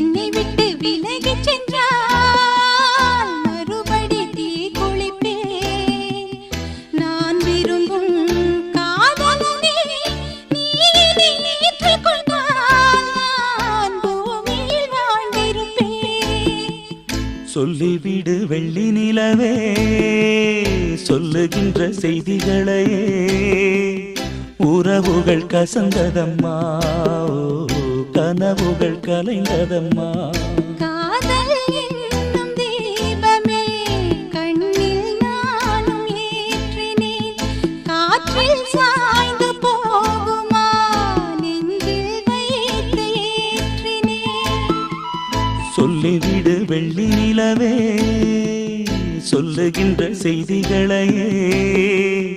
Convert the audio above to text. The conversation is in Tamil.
என்னை விட்டு விலகி சென்றால் மறுபடி தீ குளிப்பே. நான் விரும்பும் காதலனே நீ சொல்லிவிடு வெள்ளி நிலவே சொல்லுகின்ற செய்திகளையே. உறவுகள் கசந்ததம்மா கனவுகள் கலைந்ததம்மா. காதல் என்னும் தீபமே கண்ணில் நானும் ஏற்றினேன். காற்றில் சாய்ந்து போகுமா நெஞ்சில் வைத்து ஏற்றினேன். சொல்லிவிடு வெள்ளி நிலவே சொல்லுகின்ற செய்திகளையே.